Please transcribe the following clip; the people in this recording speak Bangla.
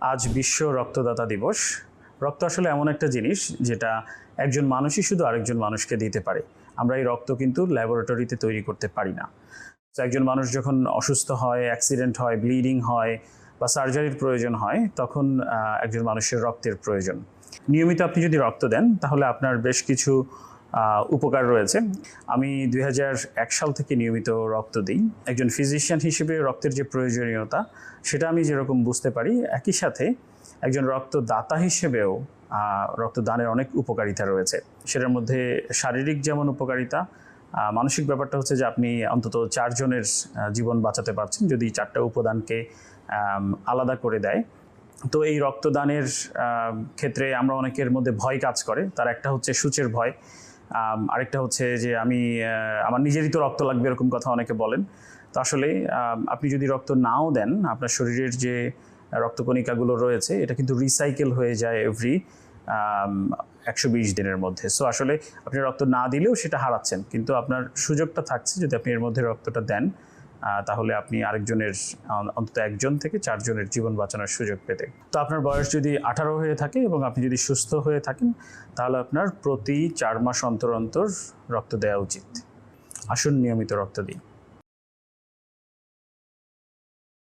আজ বিশ্ব রক্তদাতা দিবস। রক্ত আসলে এমন একটা জিনিস যেটা একজন মানুষই শুধু আরেকজন মানুষকে দিতে পারে। আমরা এই রক্ত কিন্তু ল্যাবরেটরিতে তৈরি করতে পারি না। তো একজন মানুষ যখন অসুস্থ হয়, অ্যাক্সিডেন্ট হয়, ব্লিডিং হয় বা সার্জারির প্রয়োজন হয়, তখন একজন মানুষের রক্তের প্রয়োজন। নিয়মিত আপনি যদি রক্ত দেন, তাহলে আপনার বেশ কিছু উপকার রয়েছে। আমি দুই সাল থেকে নিয়মিত রক্ত দিই। একজন ফিজিশিয়ান হিসেবে রক্তের যে প্রয়োজনীয়তা, সেটা আমি যেরকম বুঝতে পারি, একই সাথে একজন রক্তদাতা হিসেবেও রক্তদানের অনেক উপকারিতা রয়েছে। সেটার মধ্যে শারীরিক যেমন উপকারিতা মানসিক ব্যাপারটা হচ্ছে যে আপনি অন্তত চারজনের জীবন বাঁচাতে পারছেন যদি চারটা উপাদানকে আলাদা করে দেয়। তো এই রক্তদানের ক্ষেত্রে আমরা অনেকের মধ্যে ভয় কাজ করে। তার একটা হচ্ছে সূচের ভয়। আরেকটা হচ্ছে যে আমি আমার নিজেরই তো রক্ত লাগবে এরকম কথা অনেকে বলেন। তো আসলে আপনি যদি রক্ত নাও দেন, আপনার শরীরের যে রক্তকণিকাগুলো রয়েছে, এটা কিন্তু রিসাইকেল হয়ে যায় এভরি একশো বিশ দিনের মধ্যে। সো আসলে আপনি রক্ত না দিলেও সেটা হারাচ্ছেন, কিন্তু আপনার সুযোগটা থাকছে যদি আপনি এর মধ্যে রক্তটা দেন। তাহলে আপনি আরেকজনের অন্তত একজন থেকে চারজনের জীবন বাঁচানোর সুযোগ পেতে। তো আপনার বয়স যদি আঠারো হয়ে থাকে এবং আপনি যদি সুস্থ হয়ে থাকেন, তাহলে আপনার প্রতি চার মাস অন্তর অন্তর রক্ত দেওয়া উচিত। আসুন নিয়মিত রক্ত দিন